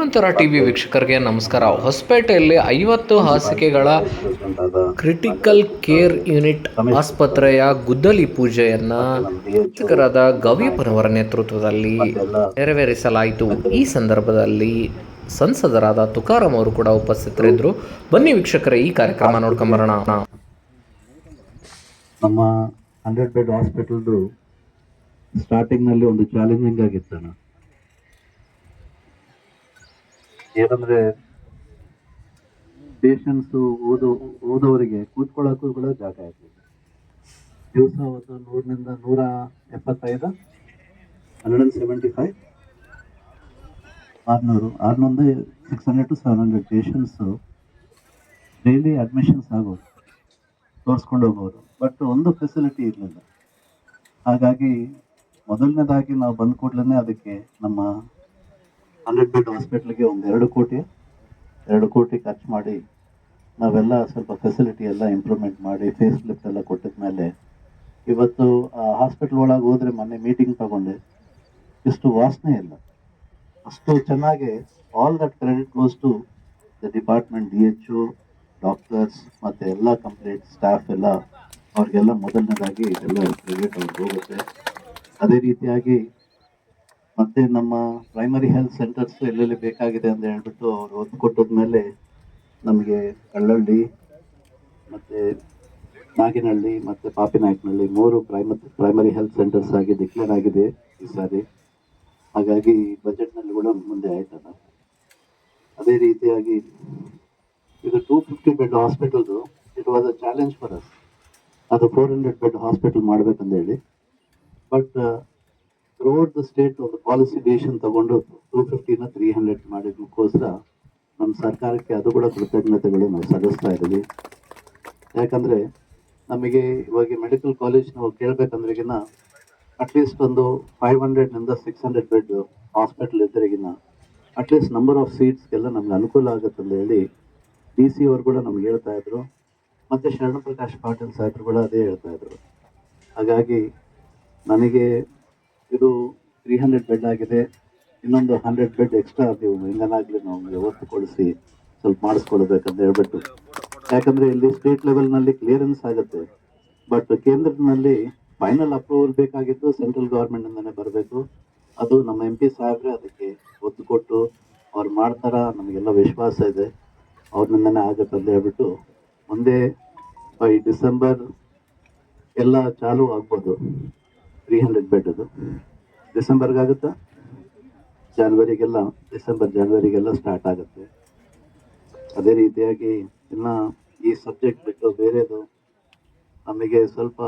ಹನುಮಂತರ TV ವೀಕ್ಷಕರಿಗೆ ನಮಸ್ಕಾರ. ಹೊಸಪೇಟೆಯಲ್ಲಿ ಐವತ್ತು ಹಾಸಿಗೆಗಳ ಕ್ರಿಟಿಕಲ್ ಕೇರ್ ಯೂನಿಟ್ ಆಸ್ಪತ್ರೆಯ ಗುದ್ದಲಿ ಪೂಜೆಯನ್ನ ಶಿಕ್ಷಕರಾದ ಗವಿಯಪ್ಪನವರ ನೇತೃತ್ವದಲ್ಲಿ ನೆರವೇರಿಸಲಾಯಿತು. ಈ ಸಂದರ್ಭದಲ್ಲಿ ಸಂಸದರಾದ ತುಕಾರಾಮ್ ಅವರು ಕೂಡ ಉಪಸ್ಥಿತರಿದ್ದರು. ಬನ್ನಿ ವೀಕ್ಷಕರ, ಈ ಕಾರ್ಯಕ್ರಮ ನೋಡ್ಕೊಂಬರೋಣ ನಮ್ಮ ಹಂಡ್ರೆಡ್ ಬೆಡ್ ಹಾಸ್ಪಿಟಲ್ದು ಸ್ಟಾರ್ಟಿಂಗ್ನಲ್ಲಿ ಒಂದು ಚಾಲೆಂಜಿಂಗ್ ಆಗಿತ್ತಣ್ಣ ಏನಂದ್ರೆ ಪೇಷನ್ಸ್ ಓದೋ, ಓದೋರಿಗೆ ಕೂತ್ಕೊಳ್ಳೋಕ್ಕೂ ಕೂಡ ಜಾಗ ಇರಲಿಲ್ಲ ದಿವಸ ಒಂದು ನೂರರಿಂದ ನೂರ ಎಪ್ಪತ್ತೈದು ಹಂಡ್ರೆಡ್ ಸೆವೆಂಟಿ ಫೈವ್ ಆರ್ನೂರು ಆರುನೂರು six hundred to seven hundred patients daily admissions ಆಗೋದು, ತೋರಿಸ್ಕೊಂಡು ಹೋಗೋರು ಬಟ್ ಒಂದು ಫೆಸಿಲಿಟಿ ಇರಲಿಲ್ಲ. ಹಾಗಾಗಿ ಮೊದಲನೇದಾಗಿ ನಾವು ಬಂದ ಕೂಡಲೇ ಅದಕ್ಕೆ ನಮ್ಮ ಹಂಡ್ರೆಡ್ ಬೆಡ್ ಹಾಸ್ಪಿಟ್ಲಿಗೆ ಒಂದು ಎರಡು ಕೋಟಿ ಎರಡು ಕೋಟಿ ಖರ್ಚು ಮಾಡಿ ನಾವೆಲ್ಲ ಸ್ವಲ್ಪ ಫೆಸಿಲಿಟಿ ಎಲ್ಲ ಇಂಪ್ರೂವ್ಮೆಂಟ್ ಮಾಡಿ ಫೇಸ್ ಲಿಫ್ಟ್ ಎಲ್ಲ ಕೊಟ್ಟಿದ ಮೇಲೆ ಇವತ್ತು ಹಾಸ್ಪಿಟ್ಲ್ ಒಳಗೆ ಹೋದರೆ ಮೊನ್ನೆ ಮೀಟಿಂಗ್ ತಗೊಂಡೆ. ಇಷ್ಟು ವಾಸನೆ ಇಲ್ಲ. ಅಷ್ಟು ಚೆನ್ನಾಗಿ all that credit goes to the department D H O doctors ಮತ್ತು ಎಲ್ಲ ಕಂಪ್ಲೀಟ್ ಸ್ಟಾಫ್ ಎಲ್ಲ, ಅವ್ರಿಗೆಲ್ಲ ಮೊದಲನೇದಾಗಿ ಎಲ್ಲ ಕ್ರೆಡಿಟ್ ಅವ್ರಿಗೆ ಹೋಗುತ್ತೆ. ಅದೇ ರೀತಿಯಾಗಿ ಮತ್ತೆ ನಮ್ಮ ಪ್ರೈಮರಿ ಹೆಲ್ತ್ ಸೆಂಟರ್ಸ್ ಎಲ್ಲೆಲ್ಲಿ ಬೇಕಾಗಿದೆ ಅಂತ ಹೇಳ್ಬಿಟ್ಟು ಅವ್ರು ಒತ್ತು ಕೊಟ್ಟದ್ಮೇಲೆ ನಮಗೆ ಕಳ್ಳಳ್ಳಿ ಮತ್ತು ನಾಗಿನಹಳ್ಳಿ ಮತ್ತು ಪಾಪಿನಾಯಕನಹಳ್ಳಿ ಮೂರು ಪ್ರೈಮರಿ ಪ್ರೈಮರಿ ಹೆಲ್ತ್ ಸೆಂಟರ್ಸ್ ಆಗಿ ಡಿಕ್ಲೇರ್ ಆಗಿದೆ ಈ ಸಾರಿ. ಹಾಗಾಗಿ ಬಜೆಟ್ನಲ್ಲಿ ಕೂಡ ಮುಂದೆ ಆಯ್ತಲ್ಲ. ಅದೇ ರೀತಿಯಾಗಿ ಇದು two fifty bed ಹಾಸ್ಪಿಟಲ್ದು it was a challenge for us ಅದು ಫೋರ್ ಹಂಡ್ರೆಡ್ ಬೆಡ್ ಹಾಸ್ಪಿಟಲ್ ಮಾಡ್ಬೇಕಂತ ಹೇಳಿ. ಬಟ್ ಥ್ರೂಔಟ್ ದ ಸ್ಟೇಟ್ ಒಂದು ಪಾಲಿಸಿ ಡಿಸಿಷನ್ ತಗೊಂಡು ಟೂ ಫಿಫ್ಟಿನ ತ್ರೀ ಹಂಡ್ರೆಡ್ ಮಾಡಿದ್ದಕ್ಕೋಸ್ಕರ ನಮ್ಮ ಸರ್ಕಾರಕ್ಕೆ ಅದು ಕೂಡ ಕೃತಜ್ಞತೆಗಳು ನಾವು ಸಲ್ಲಿಸ್ತಾ ಇದ್ದೀವಿ. ಯಾಕಂದರೆ ನಮಗೆ ಇವಾಗ ಮೆಡಿಕಲ್ ಕಾಲೇಜ್ ನಾವು ಕೇಳಬೇಕಂದ್ರೆಗಿನ ಅಟ್ಲೀಸ್ಟ್ ಒಂದು ಫೈವ್ ಹಂಡ್ರೆಡ್ನಿಂದ ಸಿಕ್ಸ್ ಹಂಡ್ರೆಡ್ ಬೆಡ್ ಹಾಸ್ಪಿಟಲ್ ಇದ್ದರೆಗಿನ ಅಟ್ಲೀಸ್ಟ್ ನಂಬರ್ ಆಫ್ ಸೀಟ್ಸ್ಗೆಲ್ಲ ನಮ್ಗೆ ಅನುಕೂಲ ಆಗುತ್ತೆ ಅಂತ ಹೇಳಿ ಡಿ ಸಿ ಅವರು ಕೂಡ ನಮ್ಗೆ ಹೇಳ್ತಾ ಇದ್ರು. ಮತ್ತು ಶರಣಪ್ರಕಾಶ್ ಪಾಟೀಲ್ ಸಾಹೇಬ್ರು ಕೂಡ ಅದೇ ಹೇಳ್ತಾ ಇದ್ರು. ಹಾಗಾಗಿ ನನಗೆ ಇದು ತ್ರೀ ಹಂಡ್ರೆಡ್ ಬೆಡ್ ಆಗಿದೆ. ಇನ್ನೊಂದು ಹಂಡ್ರೆಡ್ ಬೆಡ್ ಎಕ್ಸ್ಟ್ರಾ ನೀವು ಹೆಂಗನಾಗಲಿ ನಾವು ವ್ಯವಸ್ಥೆ ಕೊಡಿಸಿ ಸ್ವಲ್ಪ ಮಾಡಿಸ್ಕೊಳ್ಬೇಕಂತ ಹೇಳ್ಬಿಟ್ಟು. ಯಾಕಂದರೆ ಇಲ್ಲಿ ಸ್ಟೇಟ್ ಲೆವೆಲ್ನಲ್ಲಿ ಕ್ಲಿಯರೆನ್ಸ್ ಆಗುತ್ತೆ. ಬಟ್ ಕೇಂದ್ರದಲ್ಲಿ ಫೈನಲ್ ಅಪ್ರೂವಲ್ ಬೇಕಾಗಿದ್ದು ಸೆಂಟ್ರಲ್ ಗೌರ್ಮೆಂಟಿಂದನೇ ಬರಬೇಕು. ಅದು ನಮ್ಮ ಎಂ ಪಿ ಸಾಹೇಬ್ರೆ ಅದಕ್ಕೆ ಒತ್ತು ಕೊಟ್ಟು ಅವ್ರು ಮಾಡ್ತಾರ, ನಮಗೆಲ್ಲ ವಿಶ್ವಾಸ ಇದೆ. ಅವ್ರನ್ನೇ ಆಗುತ್ತೆ ಅಂತ ಹೇಳ್ಬಿಟ್ಟು ಮುಂದೆ ಬೈ ಡಿಸೆಂಬರ್ ಎಲ್ಲ ಚಾಲು ಆಗ್ಬೋದು. ತ್ರೀ ಹಂಡ್ರೆಡ್ ಬೆಡ್ದು ಡಿಸೆಂಬರ್ಗಾಗುತ್ತಾ? ಜಾನ್ವರಿಗೆಲ್ಲ ಡಿಸೆಂಬರ್ ಜಾನ್ವರಿಗೆಲ್ಲ ಸ್ಟಾರ್ಟ್ ಆಗುತ್ತೆ. ಅದೇ ರೀತಿಯಾಗಿ ಇನ್ನು ಈ ಸಬ್ಜೆಕ್ಟ್ ಬಿಟ್ಟು ಬೇರೆದು ನಮಗೆ ಸ್ವಲ್ಪ